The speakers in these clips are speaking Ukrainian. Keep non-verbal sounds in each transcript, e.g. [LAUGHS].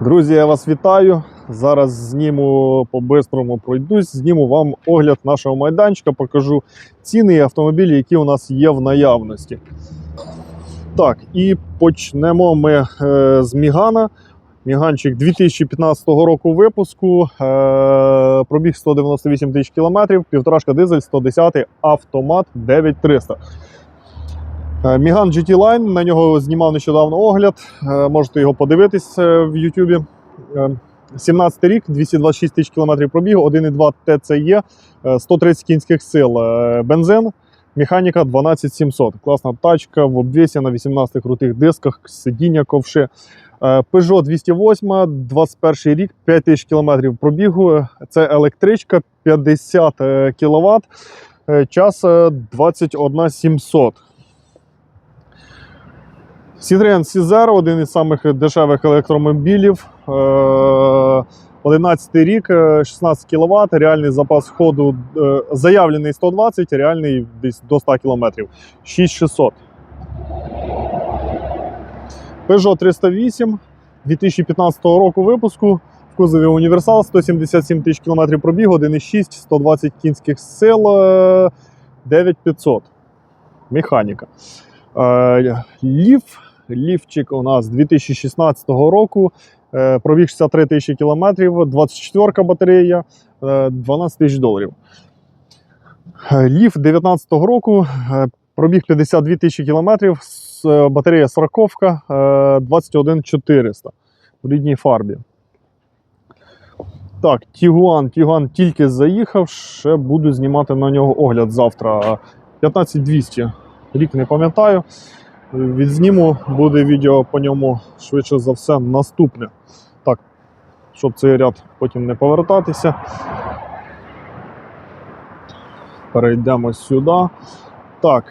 Друзі, я вас вітаю. Зараз зніму по-бистрому пройдусь, зніму вам огляд нашого майданчика, покажу ціни і автомобілі, які у нас є в наявності. Так, і почнемо ми е, з Мігана. Міганчик 2015 року випуску, е, пробіг 198 тисяч кілометрів, півторашка дизель, 110 автомат 9300. Е, Міган GT Line, на нього знімав нещодавно огляд. Е, Можете його подивитись е, в Ютубі. Е, 17 рік, 226 тисяч кілометрів пробігу, 1,2 TCE, е, 130 кінських сил. Бензин, механіка 12700. Класна тачка в обвісі на 18 крутих дисках, сидіння ковши. Peugeot 208, 21 рік, 5 тисяч кілометрів пробігу. Це електричка 50 кВт, час е, 21 700. Citroen C0 один із самих дешевих електромобілів. Е, 11 рік, е, 16 кВт, реальний запас ходу е, заявлений 120, реальний десь до 100 км. 6600. Peugeot 308 2015 року випуску. В кузові універсал 177 тисяч км пробігу, 1,6, 120 кінських сил, е, 9500. Механіка. Е, Ліф. Ліфчик у нас 2016 року. Е, Пробіг 63 тисячі кілометрів, 24 батарея, е, 12 тисяч доларів. Е, Ліф 2019 року. е, Пробіг 52 тисячі кілометрів, е, батарея 40, е, 21 400 в рідній фарбі. Так, Тігуан. Тігуан тільки заїхав, ще буду знімати на нього огляд завтра. 15200. Рік не пам'ятаю. Відзніму, буде відео по ньому швидше за все наступне. Так, щоб цей ряд потім не повертатися. Перейдемо сюди. Так,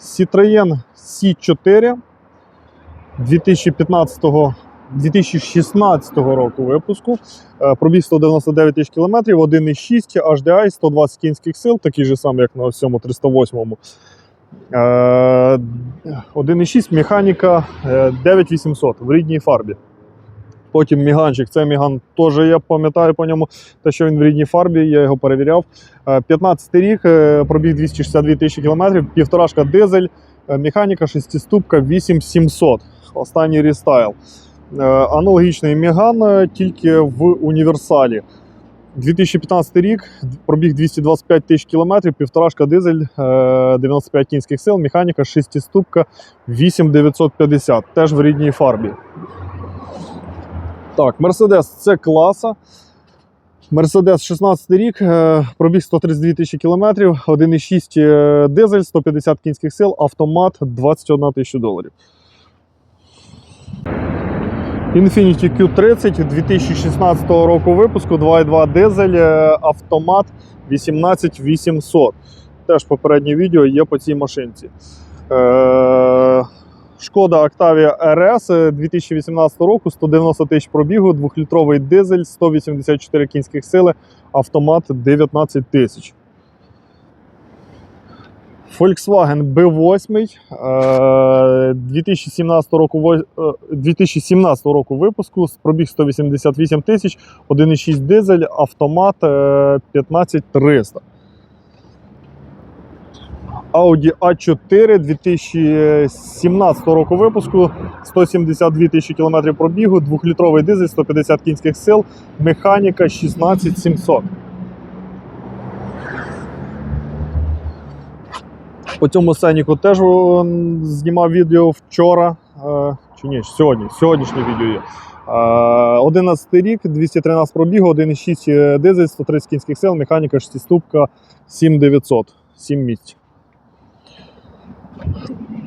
Citroën C4 2015 2016 року випуску. Е, Пробіг 199 тисяч кілометрів, 1,6 HDI, 120 кінських сил, такий же самий, як на всьому 308. Е, 1,6 механіка е, 9800 в рідній фарбі. Потім міганчик. Це міган теж я пам'ятаю по ньому, те, що він в рідній фарбі, я його перевіряв. Е, 15 рік, е, пробіг 262 тисячі кілометрів, півторашка дизель, е, механіка, шестиступка 8700. Останній рестайл. Е, Аналогічний міган, е, тільки в універсалі. 2015 рік, пробіг 225 тисяч кілометрів, півторашка дизель, е, 95 кінських сил, механіка, шестиступка 8950, теж в рідній фарбі. Так, Мерседес це класа. Мерседес 16 рік, е, пробіг 132 тисячі кілометрів, 1,6 е, дизель, 150 кінських сил, автомат 21 тисяча доларів. Infiniti Q30 2016 року випуску, 2.2 дизель, е, автомат 18800. Теж попереднє відео є по цій машинці. Е, Шкода Octavia RS е, 2018 року, 190 тисяч пробігу, 2-літровий дизель, 184 кінських сили, автомат 19 тисяч. Volkswagen B8 е, 2017 року, е, 2017 року випуску, пробіг 188 тисяч, 1,6 дизель, автомат е, 15300. Audi A4 2017 року випуску, 172 тисячі кілометрів пробігу, 2-літровий дизель, 150 кінських сил, механіка 16700. По цьому сценіку теж знімав відео вчора. Е, чи ні, сьогодні, сьогоднішнє відео є. Е, 11 рік, 213 пробігу, 1,6 дизель, 130 кінських сил, механіка 6-ступка 7900, 7 місць.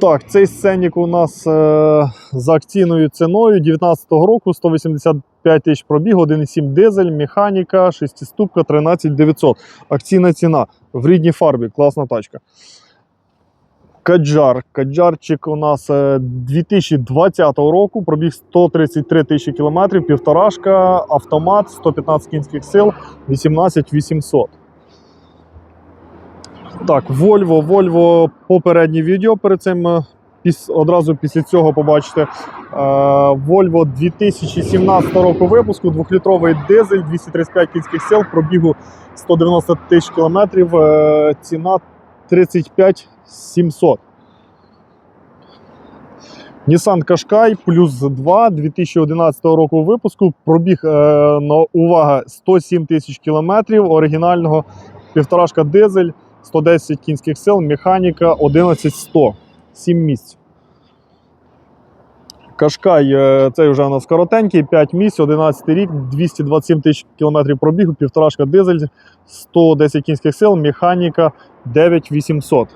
Так, цей сценік у нас е, за акційною ціною 19-го року 185 тисяч пробігу, 1,7 дизель, механіка, 6-ступка 13900. Акційна ціна в рідній фарбі, класна тачка. Каджар. Каджарчик у нас е, 2020 року, пробіг 133 тисячі кілометрів, півторашка, автомат, 115 кінських сил, 18 800. Так, Volvo, Volvo попереднє відео перед цим. е, одразу після цього побачите. Volvo 2017 року випуску, 2-літровий дизель, 235 кінських сил, пробігу 190 тисяч кілометрів, е, ціна 35 700. Nissan Qashqai плюс 2 2011 року випуску. Пробіг, е, увага, 107 тисяч кілометрів. Оригінального півторашка дизель, 110 кінських сил, механіка 11100. 7 місць. Кашкай, е, цей вже у нас коротенький, 5 місць, 11 рік, 227 тисяч кілометрів пробігу, півторашка дизель, 110 кінських сил, механіка 9800.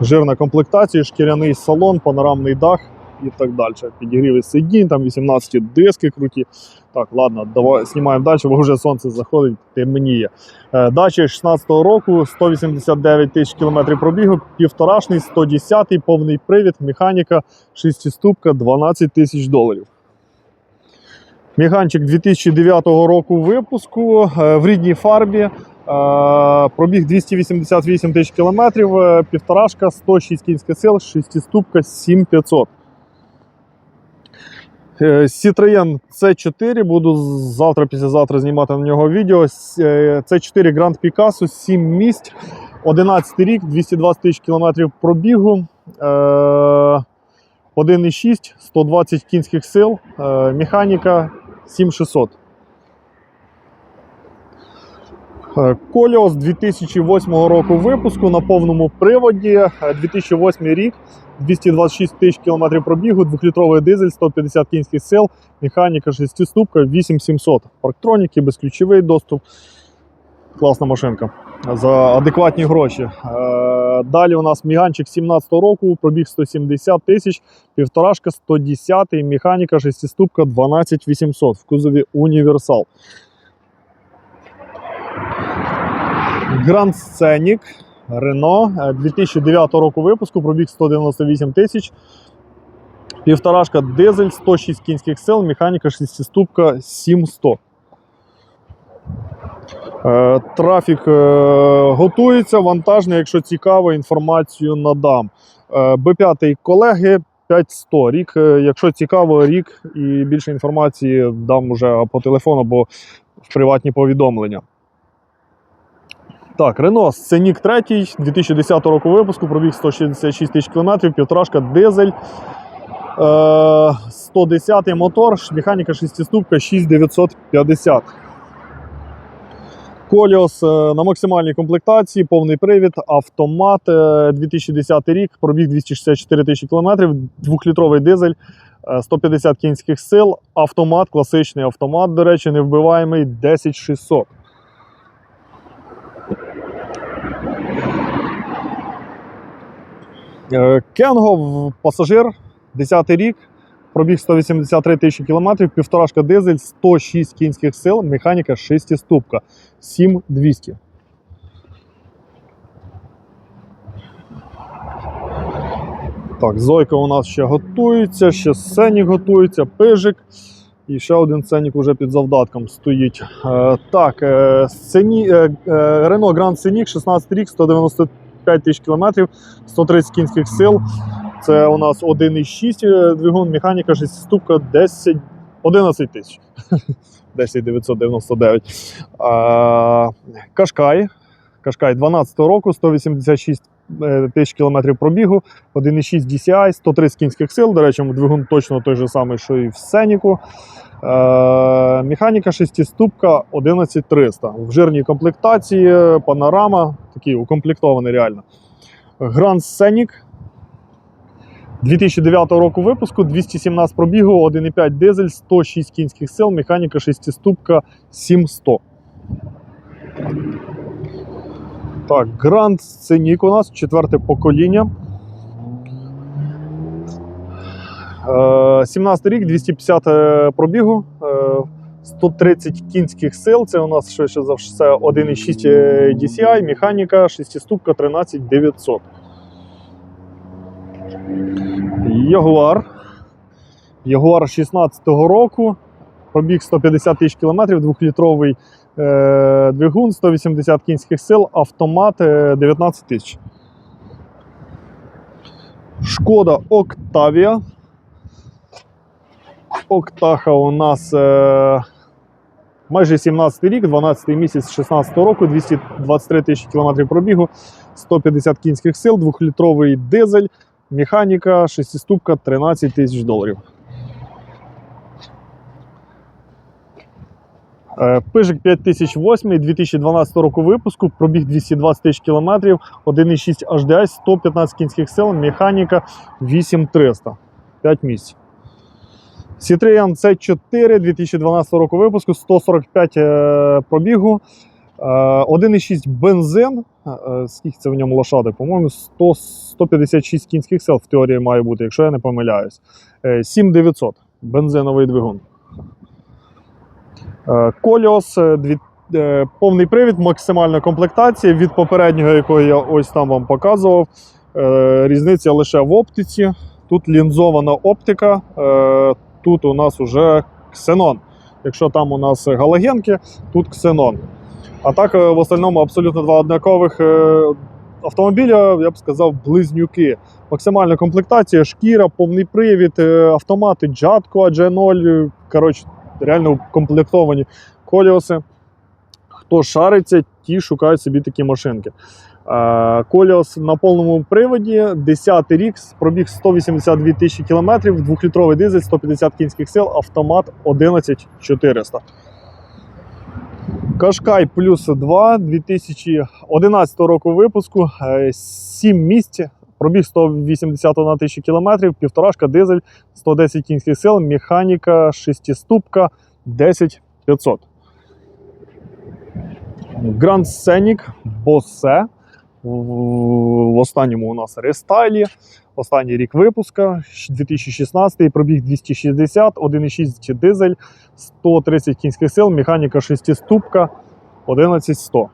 Жирна комплектація, шкіряний салон, панорамний дах і так далі. Підігріви сидінь, там 18 диски круті. Так, ладно, давай знімаємо далі, бо вже сонце заходить, темніє. Е, Дача 16-го року, 189 тисяч кілометрів пробігу, півторашний, 110-й, повний привід, механіка, шестиступка, 12 тисяч доларів. Міганчик 2009 року випуску е, в рідній фарбі. Е, Пробіг 288 тисяч кілометрів, е, півторашка, 106 кінських сил, шестиступка, 7500. Е, Citroen C4, буду завтра, післязавтра знімати на нього відео. Е, C4 Grand Picasso, 7 місць, 11 рік, 220 тисяч кілометрів пробігу, е, 1,6, 120 кінських сил, механіка 7600. Е, Коліос 2008 року випуску на повному приводі, е, 2008 рік, 226 тисяч кілометрів пробігу, 2-літровий дизель, 150 кінських сил, механіка 6-ступка, 8700. Парктроніки, безключовий доступ. Класна машинка. За адекватні гроші. Е, Далі у нас міганчик 17 року, пробіг 170 тисяч, півторашка 110, механіка 6-ступка 12800 в кузові універсал. Grand Scenic Renault е, 2009 року випуску, пробіг 198 тисяч. Півторашка дизель, 106 кінських сил, механіка 6-ступка 7100. Е, Трафік е, готується, вантажний, якщо цікаво, інформацію надам. Е, Б5 колеги 5100. Рік, якщо цікаво, рік і більше інформації дам уже по телефону або в приватні повідомлення. Так, Renault Scenic 3 2010 року випуску, пробіг 166 тисяч кілометрів, півторашка дизель. Е, 110 мотор, механіка 6-ступка 6950. Коліос е, на максимальній комплектації, повний привід, автомат е, 2010 рік, пробіг 264 тисячі кілометрів, 2-літровий дизель, е, 150 кінських сил, автомат, класичний автомат, до речі, невбиваємий 10600. Кенго пасажир, 10 рік, пробіг 183 тисячі кілометрів, півторашка дизель, 106 кінських сил, механіка 6-ступка, 7200. Так, Зойка у нас ще готується, ще сценік готується, пижик. І ще один сценік уже під завдатком стоїть. Е, так, е, е, е, Renault Grand Scenic, 16 рік, 195 тисяч кілометрів, 130 кінських сил. Це у нас 1,6 е, двигун, механіка, 6 10, 11 тисяч. [LAUGHS] 10 999. А, Кашкай. Кашкай 12 року, 186 е, тисяч кілометрів пробігу, 1,6 DCI, 130 кінських сил. До речі, двигун точно той же самий, що і в Сеніку. Е, механіка 6-ступка 11300. В жирній комплектації, панорама, такий укомплектований реально. Grand Scenic 2009 року випуску, 217 пробігу, 1,5 дизель, 106 кінських сил, механіка 6-ступка 7100. Так, Grand Scenic у нас четверте покоління. Е, 17 рік, 250 е, пробігу, е, 130 кінських сил. Це у нас швидше за все 1,6 DCI, механіка, 6-ступка 13900. Ягуар. Ягуар 16-го року. Пробіг 150 тисяч кілометрів, 2-літровий е, двигун, 180 кінських сил, автомат е, 19 тисяч. Шкода Октавія Октаха у нас е, майже 17 рік, 12 місяць 16 року, 223 тисячі кілометрів пробігу, 150 кінських сил, 2-літровий дизель, механіка, шестиступка, 13 тисяч доларів. Пижик 5008, 2012 року випуску, пробіг 220 тисяч кілометрів, 1,6 HDI, 115 кінських сил, механіка 8300. 5 місць. Citroen C4 2012 року випуску, 145 е, пробігу, е, 1,6 бензин. Е, Скільки це в ньому лошади? По-моєму, 156 кінських сил в теорії має бути, якщо я не помиляюсь. Е, 7900 бензиновий двигун. Е, Коліос, е, е, повний привід, максимальна комплектація від попереднього, якого я ось там вам показував. Різниця лише в оптиці. Тут лінзована оптика, тут у нас уже ксенон. Якщо там у нас галогенки, тут ксенон. А так, в остальному абсолютно два однакових автомобіля, я б сказав, близнюки. Максимальна комплектація, шкіра, повний привід, автомати, Джатко, G0. е, Коротше, реально укомплектовані коліоси. Хто шариться, ті шукають собі такі машинки. Е, Коліос на повному приводі, 10 рік, пробіг 182 тисячі кілометрів, 2-літровий дизель, 150 кінських сил, автомат 11400. Кашкай плюс 2 2011 року випуску, 7 місць, пробіг 181 тисяча кілометрів, півторашка дизель, 110 кінських сил, механіка, шестиступка, 10500. Grand Scenic Bose. В останньому у нас рестайлі. Останній рік випуска 2016 пробіг 260, 1,6 дизель, 130 кінських сил, механіка шестиступка 11100.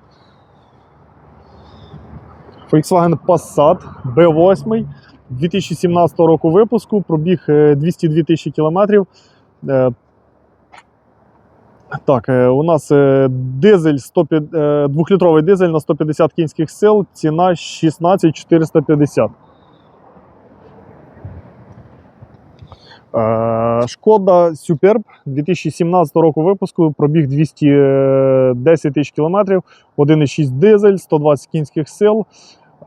Volkswagen Passat B8 2017 року випуску, пробіг е, 202 тисячі кілометрів. Е, Так, е, у нас е, дизель 105, е, 2-літровий дизель на 150 кінських сил, ціна 16450. Е, Шкода Superb 2017 року випуску, пробіг 210 тисяч кілометрів, 1,6 дизель, 120 кінських сил.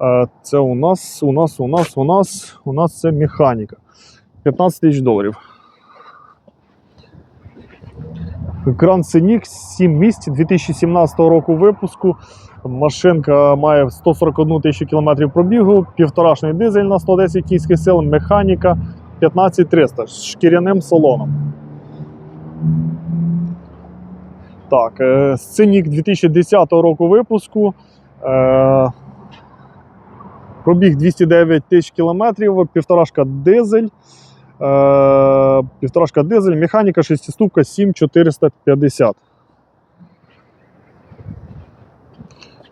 Е, Це у нас, у нас, у нас, у нас, у нас це механіка. 15 тисяч доларів. Grand Scenic 7 місць 2017 року випуску. Машинка має 141 тисячу кілометрів пробігу, півторашний дизель на 110 кінських сил, механіка 15300 з шкіряним салоном. Так, е, Scenic 2010 року випуску. Пробіг 209 тисяч кілометрів, півторашка дизель. Е, Півторашка дизель, механіка, шестиступка 7450.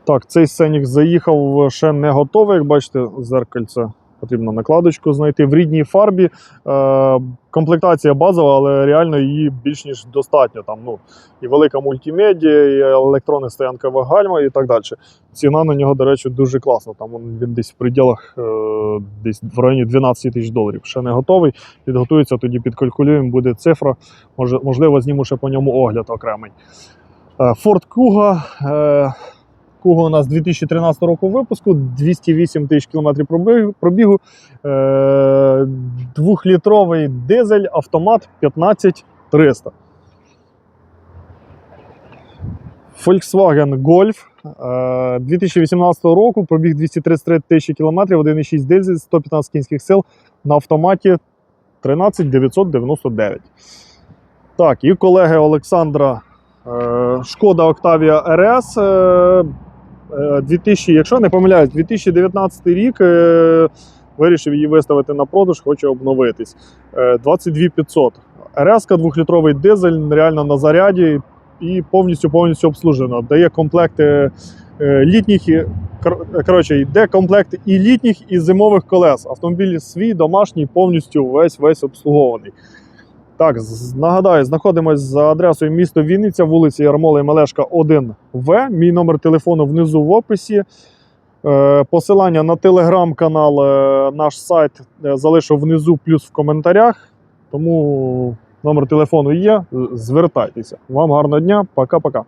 Так, цей сценік заїхав ще не готовий. Як бачите, зеркальце потрібно накладочку знайти в рідній фарбі. Е, комплектація базова, але реально її більш ніж достатньо. Там, ну, і велика мультимедіа, і електронне стоянкове гальма і так далі. Ціна на нього, до речі, дуже класна. Там він десь в пределах е, десь в районі 12 тисяч доларів. Ще не готовий. Підготується, тоді підкалькулюємо, буде цифра. Може, можливо, зніму ще по ньому огляд окремий. Е, Ford Kuga. Е, Kuga у нас 2013 року випуску, 208 тисяч кілометрів пробігу-. Е, Двохлітровий дизель, автомат 15300. Volkswagen Golf е, 2018 року, пробіг 233 тисячі кілометрів, 1,6 дизель, 115 кінських сил на автоматі 13999. Так, і колеги Олександра е, Шкода Octavia RS. Е, е, 2000, якщо не помиляюсь, 2019 рік е, вирішив її виставити на продаж, хоче обновитись. Е, 22500. РС 2-літровий дизель, реально на заряді і повністю повністю обслужена. Дає комплекти літніх і кор- коротше, йде комплект і літніх, і зимових колес. Автомобіль свій, домашній, повністю весь весь обслугований. Так, нагадаю, знаходимося за адресою місто Вінниця, вулиця Ярмола і Мелешка 1В. Мій номер телефону внизу в описі. Е, Посилання на телеграм-канал, е, наш сайт залишив залишу внизу, плюс в коментарях. Тому Номер телефону є. Звертайтеся. Вам гарного дня. Пока-пока.